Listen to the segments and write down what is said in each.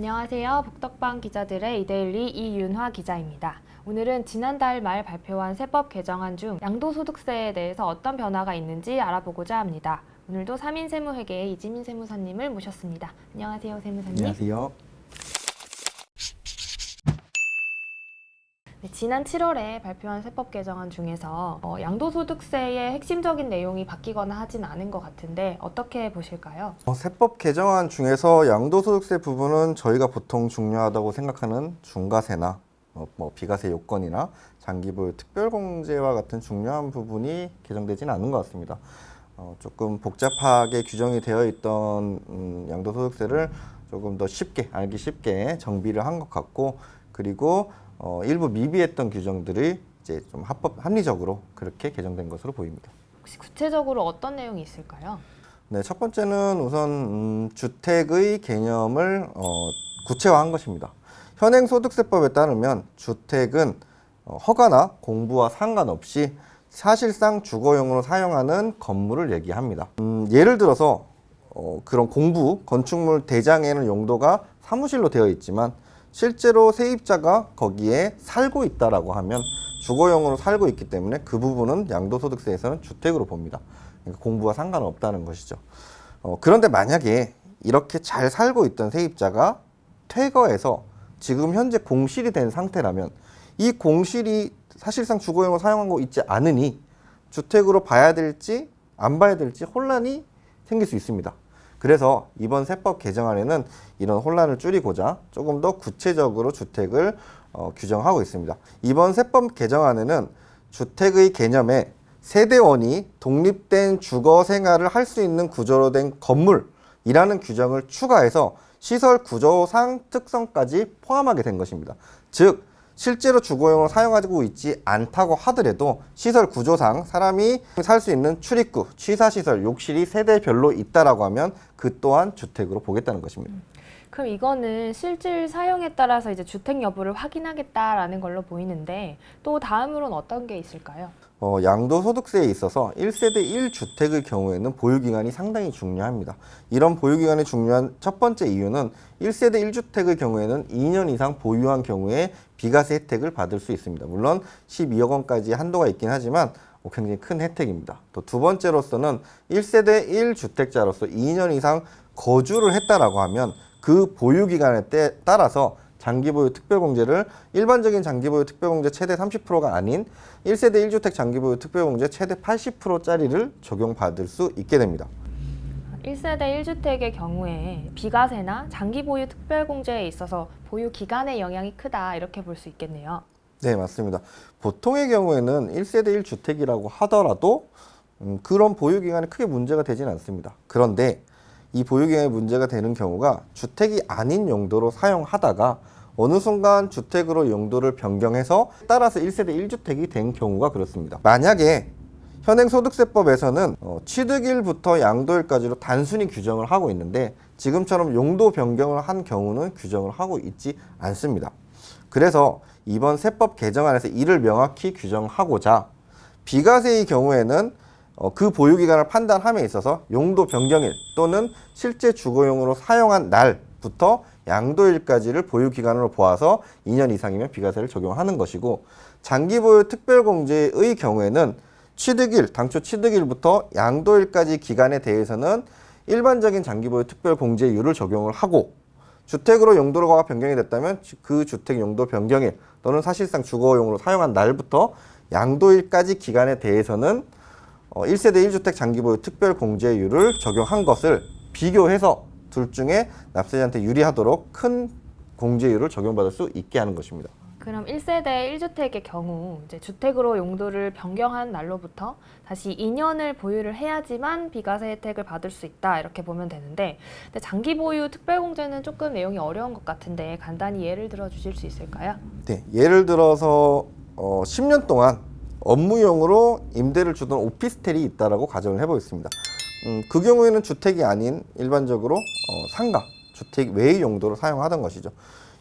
안녕하세요. 북덕방 기자들의 이데일리 이윤화 기자입니다. 오늘은 지난달 말 발표한 세법 개정안 중 양도소득세에 대해서 어떤 변화가 있는지 알아보고자 합니다. 오늘도 3인 세무회계의 이지민 세무사님을 모셨습니다. 안녕하세요, 세무사님. 안녕하세요. 지난 7월에 발표한 세법 개정안 중에서 어, 양도소득세의 핵심적인 내용이 바뀌거나 하진 않은 것 같은데 어떻게 보실까요? 어, 세법 개정안 중에서 양도소득세 부분은 저희가 보통 중요하다고 생각하는 중과세나 어, 뭐 비과세 요건이나 장기보유 특별공제와 같은 중요한 부분이 개정되지는 않은 것 같습니다. 어, 조금 복잡하게 규정이 되어 있던 음, 양도소득세를 조금 더 쉽게 알기 쉽게 정비를 한 것 같고 그리고 어, 일부 미비했던 규정들이 이제 좀 합법 합리적으로 그렇게 개정된 것으로 보입니다. 혹시 구체적으로 어떤 내용이 있을까요? 네, 첫 번째는 우선 음, 주택의 개념을 어, 구체화한 것입니다. 현행 소득세법에 따르면 주택은 어, 허가나 공부와 상관없이 사실상 주거용으로 사용하는 건물을 얘기합니다. 음, 예를 들어서 어, 그런 공부 건축물 대장에는 용도가 사무실로 되어 있지만 실제로 세입자가 거기에 살고 있다라고 하면 주거용으로 살고 있기 때문에 그 부분은 양도소득세에서는 주택으로 봅니다. 그러니까 공부와 상관없다는 것이죠. 어, 그런데 만약에 이렇게 잘 살고 있던 세입자가 퇴거해서 지금 현재 공실이 된 상태라면 이 공실이 사실상 주거용으로 사용하고 있지 않으니 주택으로 봐야 될지 안 봐야 될지 혼란이 생길 수 있습니다. 그래서 이번 세법 개정안에는 이런 혼란을 줄이고자 조금 더 구체적으로 주택을 어, 규정하고 있습니다. 이번 세법 개정안에는 주택의 개념에 세대원이 독립된 주거 생활을 할 수 있는 구조로 된 건물이라는 규정을 추가해서 시설 구조상 특성까지 포함하게 된 것입니다. 즉 실제로 주거용으로 사용하고 있지 않다고 하더라도 시설 구조상 사람이 살 수 있는 출입구, 취사시설, 욕실이 세대별로 있다라고 하면 그 또한 주택으로 보겠다는 것입니다. 그럼 이거는 실질 사용에 따라서 이제 주택 여부를 확인하겠다라는 걸로 보이는데 또 다음으로는 어떤 게 있을까요? 어, 양도소득세에 있어서 1세대 1주택의 경우에는 보유기간이 상당히 중요합니다. 이런 보유기간이 중요한 첫 번째 이유는 1세대 1주택의 경우에는 2년 이상 보유한 경우에 비과세 혜택을 받을 수 있습니다. 물론 12억 원까지 한도가 있긴 하지만 어, 굉장히 큰 혜택입니다. 또 두 번째로서는 1세대 1주택자로서 2년 이상 거주를 했다라고 하면 그 보유 기간에 때- 따라서 장기보유 특별공제를 일반적인 장기보유 특별공제 최대 30%가 아닌 1세대 1주택 장기보유 특별공제 최대 80%짜리를 적용받을 수 있게 됩니다. 1세대 1주택의 경우에 비과세나 장기 보유 특별공제에 있어서 보유 기간의 영향이 크다 이렇게 볼 수 있겠네요. 네, 맞습니다. 보통의 경우에는 1세대 1주택이라고 하더라도 음, 그런 보유 기간에 크게 문제가 되지는 않습니다. 그런데 이 보유 기간에 문제가 되는 경우가 주택이 아닌 용도로 사용하다가 어느 순간 주택으로 용도를 변경해서 따라서 1세대 1주택이 된 경우가 그렇습니다. 만약에 현행 소득세법에서는 어, 취득일부터 양도일까지로 단순히 규정을 하고 있는데 지금처럼 용도 변경을 한 경우는 규정을 하고 있지 않습니다. 그래서 이번 세법 개정안에서 이를 명확히 규정하고자 비과세의 경우에는 어, 그 보유 기간을 판단함에 있어서 용도 변경일 또는 실제 주거용으로 사용한 날부터 양도일까지를 보유 기간으로 보아서 2년 이상이면 비과세를 적용하는 것이고 장기 보유 특별공제의 경우에는 취득일 당초 취득일부터 양도일까지 기간에 대해서는 일반적인 장기 보유 특별 공제율을 적용을 하고 주택으로 용도가 변경이 됐다면 그 주택 용도 변경일 또는 사실상 주거용으로 사용한 날부터 양도일까지 기간에 대해서는 어, 1세대 1주택 장기보유 특별 공제율을 적용한 것을 비교해서 둘 중에 납세자한테 유리하도록 큰 공제율을 적용받을 수 있게 하는 것입니다. 그럼 1세대 1주택의 경우 이제 주택으로 용도를 변경한 날로부터 다시 2년을 보유를 해야지만 비과세 혜택을 받을 수 있다 이렇게 보면 되는데 장기 보유 특별공제는 조금 내용이 어려운 것 같은데 간단히 예를 들어 주실 수 있을까요? 네, 예를 들어서 어, 10년 동안 업무용으로 임대를 주던 오피스텔이 있다라고 가정을 해보겠습니다. 음, 그 경우에는 주택이 아닌 일반적으로 어, 상가, 주택 외의 용도로 사용하던 것이죠.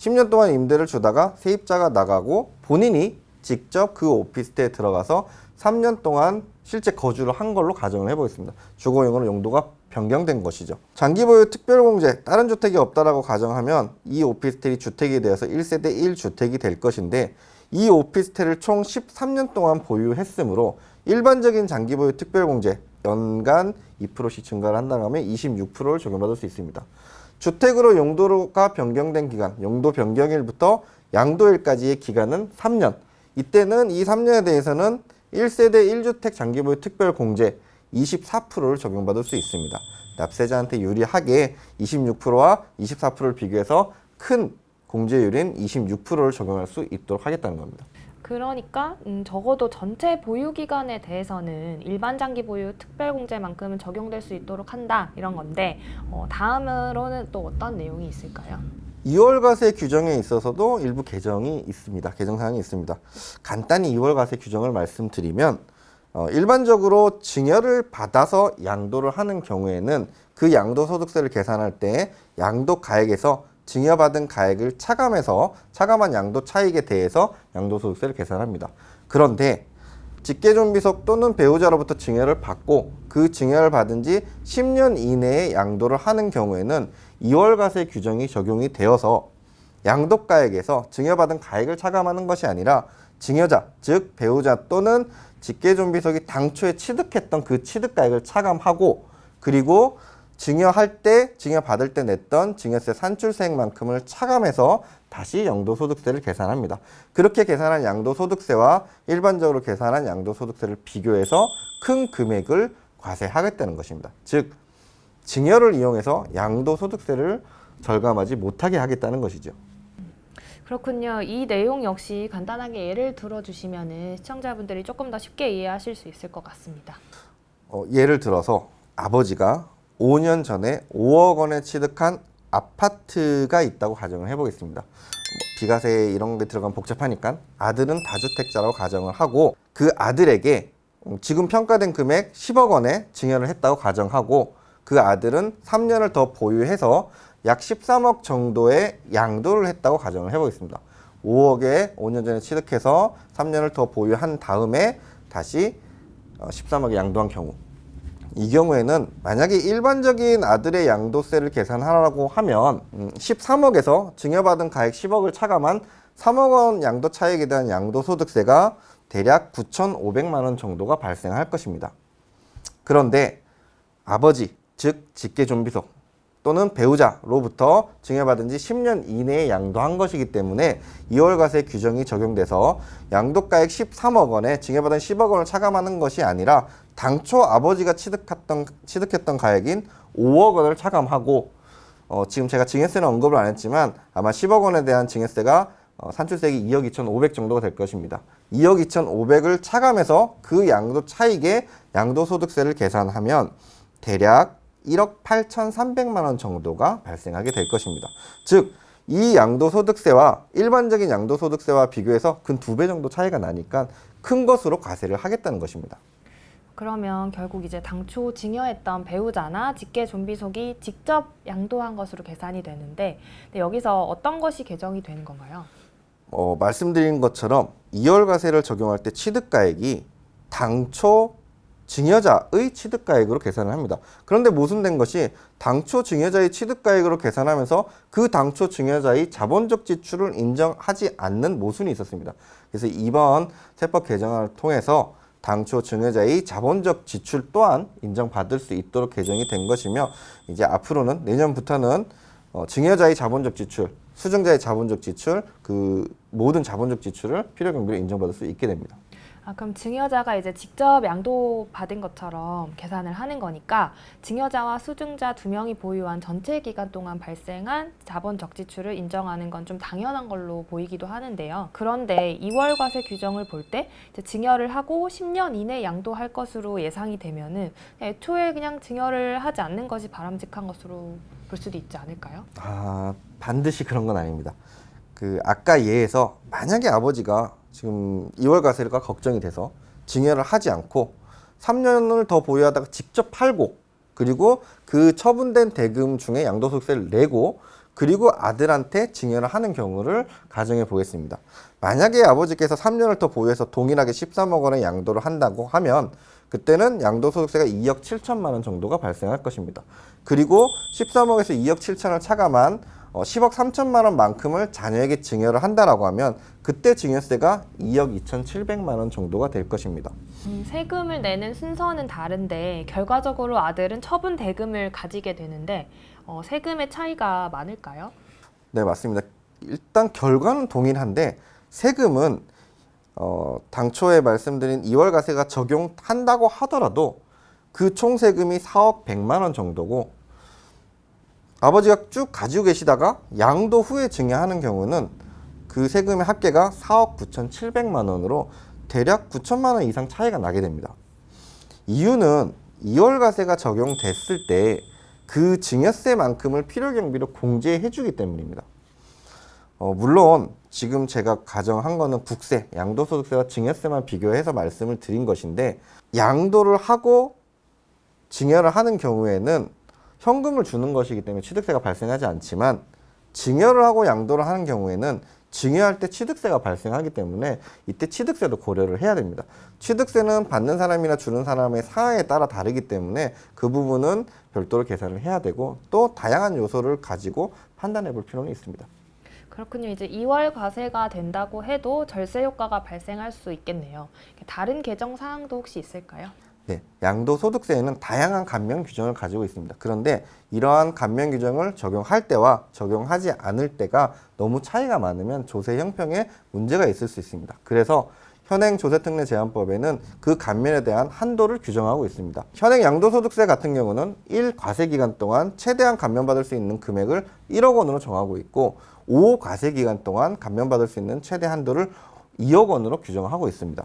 10년 동안 임대를 주다가 세입자가 나가고 본인이 직접 그 오피스텔에 들어가서 3년 동안 실제 거주를 한 걸로 가정을 해보겠습니다. 주거용으로 용도가 변경된 것이죠. 장기 보유 특별공제 다른 주택이 없다라고 가정하면 이 오피스텔이 주택이 되어서 1세대 1주택이 될 것인데 이 오피스텔을 총 13년 동안 보유했으므로 일반적인 장기 보유 특별공제 연간 2%씩 증가를 한다면 26%를 적용받을 수 있습니다. 주택으로 용도가 변경된 기간, 용도 변경일부터 양도일까지의 기간은 3년. 이때는 이 3년에 대해서는 1세대 1주택 장기보유 특별 공제 24%를 적용받을 수 있습니다. 납세자한테 유리하게 26%와 24%를 비교해서 큰 공제율인 26%를 적용할 수 있도록 하겠다는 겁니다. 그러니까 음, 적어도 전체 보유 기간에 대해서는 일반 장기 보유 특별 공제만큼은 적용될 수 있도록 한다 이런 건데 어, 다음으로는 또 어떤 내용이 있을까요? 2월 과세 규정에 있어서도 일부 개정이 있습니다. 개정 사항이 있습니다. 간단히 2월 과세 규정을 말씀드리면 어, 일반적으로 증여를 받아서 양도를 하는 경우에는 그 양도 소득세를 계산할 때 양도 가액에서 증여받은 가액을 차감해서 차감한 양도 차익에 대해서 양도소득세를 계산합니다. 그런데 직계존비속 또는 배우자로부터 증여를 받고 그 증여를 받은 지 10년 이내에 양도를 하는 경우에는 2월 과세 규정이 적용이 되어서 양도가액에서 증여받은 가액을 차감하는 것이 아니라 증여자, 즉 배우자 또는 직계존비속이 당초에 취득했던 그 취득가액을 차감하고 그리고 증여할 때, 증여받을 때 냈던 증여세 산출세액만큼을 차감해서 다시 양도소득세를 계산합니다. 그렇게 계산한 양도소득세와 일반적으로 계산한 양도소득세를 비교해서 큰 금액을 과세하겠다는 것입니다. 즉, 증여를 이용해서 양도소득세를 절감하지 못하게 하겠다는 것이죠. 그렇군요. 이 내용 역시 간단하게 예를 들어주시면 시청자분들이 조금 더 쉽게 이해하실 수 있을 것 같습니다. 어, 예를 들어서 아버지가 5년 전에 5억 원에 취득한 아파트가 있다고 가정을 해보겠습니다. 뭐 비과세 이런 게 들어가면 복잡하니까 아들은 다주택자라고 가정을 하고 그 아들에게 음, 지금 평가된 금액 10억 원에 증여를 했다고 가정하고 그 아들은 3년을 더 보유해서 약 13억 정도의 양도를 했다고 가정을 해보겠습니다. 5억에 5년 전에 취득해서 3년을 더 보유한 다음에 다시 13억에 양도한 경우 이 경우에는 만약에 일반적인 아들의 양도세를 계산하라고 하면 음, 13억에서 증여받은 가액 10억을 차감한 3억 원 양도 차익에 대한 양도소득세가 대략 9,500만 원 정도가 발생할 것입니다. 그런데 아버지, 즉 직계존비속 또는 배우자로부터 증여받은 지 10년 이내에 양도한 것이기 때문에 2월 과세 규정이 적용돼서 양도가액 13억 원에 증여받은 10억 원을 차감하는 것이 아니라 당초 아버지가 취득했던, 취득했던 가액인 5억 원을 차감하고 어, 지금 제가 증여세는 언급을 안 했지만 아마 10억 원에 대한 증여세가 어, 산출세액이 2억 2,500 정도가 될 것입니다. 2억 2,500을 차감해서 그 양도 차익에 양도소득세를 계산하면 대략 1억 8,300만 원 정도가 발생하게 될 것입니다. 즉, 이 양도소득세와 일반적인 양도소득세와 비교해서 근 두 배 정도 차이가 나니까 큰 것으로 과세를 하겠다는 것입니다. 그러면 결국 이제 당초 증여했던 배우자나 직계 존비속이 직접 양도한 것으로 계산이 되는데 여기서 어떤 것이 개정이 되는 건가요? 어, 말씀드린 것처럼 2월 과세를 적용할 때 취득가액이 당초 증여자의 취득가액으로 계산을 합니다. 그런데 모순된 것이 당초 증여자의 취득가액으로 계산하면서 그 당초 증여자의 자본적 지출을 인정하지 않는 모순이 있었습니다. 그래서 이번 세법 개정안을 통해서 당초 증여자의 자본적 지출 또한 인정받을 수 있도록 개정이 된 것이며 이제 앞으로는 내년부터는 어, 증여자의 자본적 지출, 수증자의 자본적 지출, 그 모든 자본적 지출을 필요 경비로 인정받을 수 있게 됩니다. 아, 그럼 증여자가 이제 직접 양도 받은 것처럼 계산을 하는 거니까 증여자와 수증자 두 명이 보유한 전체 기간 동안 발생한 자본 적지출을 인정하는 건 좀 당연한 걸로 보이기도 하는데요. 그런데 2월 과세 규정을 볼 때 증여를 하고 10년 이내 양도할 것으로 예상이 되면은 애초에 그냥 증여를 하지 않는 것이 바람직한 것으로 볼 수도 있지 않을까요? 아, 반드시 그런 건 아닙니다. 그 아까 예에서 만약에 아버지가 지금 2월 과세가 걱정이 돼서 증여를 하지 않고 3년을 더 보유하다가 직접 팔고 그리고 그 처분된 대금 중에 양도소득세를 내고 그리고 아들한테 증여를 하는 경우를 가정해 보겠습니다. 만약에 아버지께서 3년을 더 보유해서 동일하게 13억 원의 양도를 한다고 하면 그때는 양도소득세가 2억 7천만 원 정도가 발생할 것입니다. 그리고 13억에서 2억 7천을 차감한 어, 10억 3천만 원만큼을 자녀에게 증여를 한다라고 하면 그때 증여세가 2억 2,700만 원 정도가 될 것입니다. 음, 세금을 내는 순서는 다른데 결과적으로 아들은 처분 대금을 가지게 되는데 어, 세금의 차이가 많을까요? 네, 맞습니다. 일단 결과는 동일한데 세금은 어, 당초에 말씀드린 2월 가세가 적용한다고 하더라도 그 총 세금이 4억 100만 원 정도고 아버지가 쭉 가지고 계시다가 양도 후에 증여하는 경우는 그 세금의 합계가 4억 9,700만 원으로 대략 9천만 원 이상 차이가 나게 됩니다. 이유는 2월 가세가 적용됐을 때 그 증여세만큼을 필요 경비로 공제해 주기 때문입니다. 어, 물론 지금 제가 가정한 거는 국세, 양도소득세와 증여세만 비교해서 말씀을 드린 것인데 양도를 하고 증여를 하는 경우에는 현금을 주는 것이기 때문에 취득세가 발생하지 않지만 증여를 하고 양도를 하는 경우에는 증여할 때 취득세가 발생하기 때문에 이때 취득세도 고려를 해야 됩니다. 취득세는 받는 사람이나 주는 사람의 상황에 따라 다르기 때문에 그 부분은 별도로 계산을 해야 되고 또 다양한 요소를 가지고 판단해 볼 필요는 있습니다. 그렇군요. 이제 2월 과세가 된다고 해도 절세 효과가 발생할 수 있겠네요. 다른 개정 사항도 혹시 있을까요? 네, 양도소득세에는 다양한 감면 규정을 가지고 있습니다. 그런데 이러한 감면 규정을 적용할 때와 적용하지 않을 때가 너무 차이가 많으면 조세 형평에 문제가 있을 수 있습니다. 그래서 현행 조세특례 제한법에는 그 감면에 대한 한도를 규정하고 있습니다. 현행 양도소득세 같은 경우는 1 과세 기간 동안 최대한 감면받을 수 있는 금액을 1억 원으로 정하고 있고 5 과세 기간 동안 감면받을 수 있는 최대 한도를 2억 원으로 규정하고 있습니다.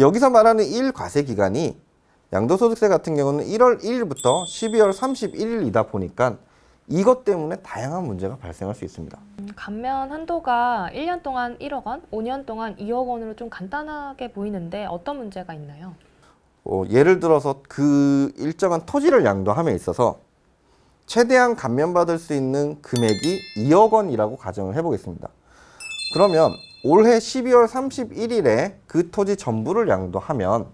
여기서 말하는 1 과세 기간이 양도소득세 같은 경우는 1월 1일부터 12월 31일이다 보니까 이것 때문에 다양한 문제가 발생할 수 있습니다. 음, 감면 한도가 1년 동안 1억 원, 5년 동안 2억 원으로 좀 간단하게 보이는데 어떤 문제가 있나요? 어, 예를 들어서 그 일정한 토지를 양도함에 있어서 최대한 감면받을 수 있는 금액이 2억 원이라고 가정을 해보겠습니다. 그러면 올해 12월 31일에 그 토지 전부를 양도하면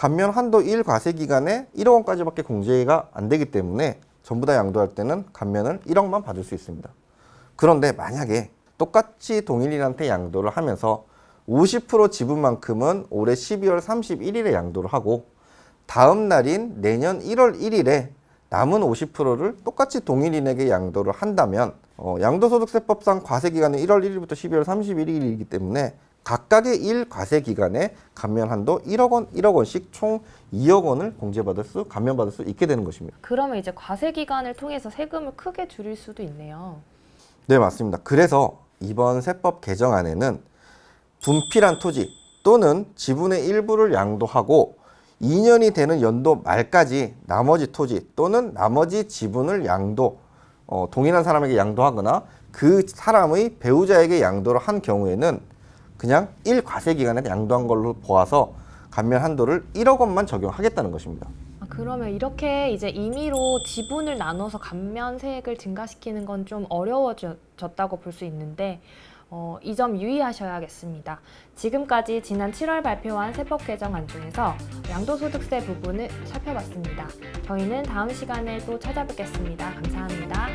감면 한도 1 과세 기간에 1억 원까지밖에 공제가 안 되기 때문에 전부 다 양도할 때는 감면을 1억만 받을 수 있습니다. 그런데 만약에 똑같이 동일인한테 양도를 하면서 50% 지분만큼은 올해 12월 31일에 양도를 하고 다음 날인 내년 1월 1일에 남은 50%를 똑같이 동일인에게 양도를 한다면 어, 양도소득세법상 과세기간은 1월 1일부터 12월 31일이기 때문에 각각의 1 과세 기간에 감면 한도 1억 원, 1억 원씩 총 2억 원을 공제받을 수, 감면받을 수 있게 되는 것입니다. 그러면 이제 과세 기간을 통해서 세금을 크게 줄일 수도 있네요. 네, 맞습니다. 그래서 이번 세법 개정안에는 분필한 토지 또는 지분의 일부를 양도하고 2년이 되는 연도 말까지 나머지 토지 또는 나머지 지분을 양도, 어, 동일한 사람에게 양도하거나 그 사람의 배우자에게 양도를 한 경우에는 그냥 1 과세 기간에 양도한 걸로 보아서 감면 한도를 1억 원만 적용하겠다는 것입니다. 아, 그러면 이렇게 이제 임의로 지분을 나눠서 감면세액을 증가시키는 건 좀 어려워졌다고 볼 수 있는데 어, 이 점 유의하셔야겠습니다. 지금까지 지난 7월 발표한 세법 개정안 중에서 양도소득세 부분을 살펴봤습니다. 저희는 다음 시간에 또 찾아뵙겠습니다. 감사합니다.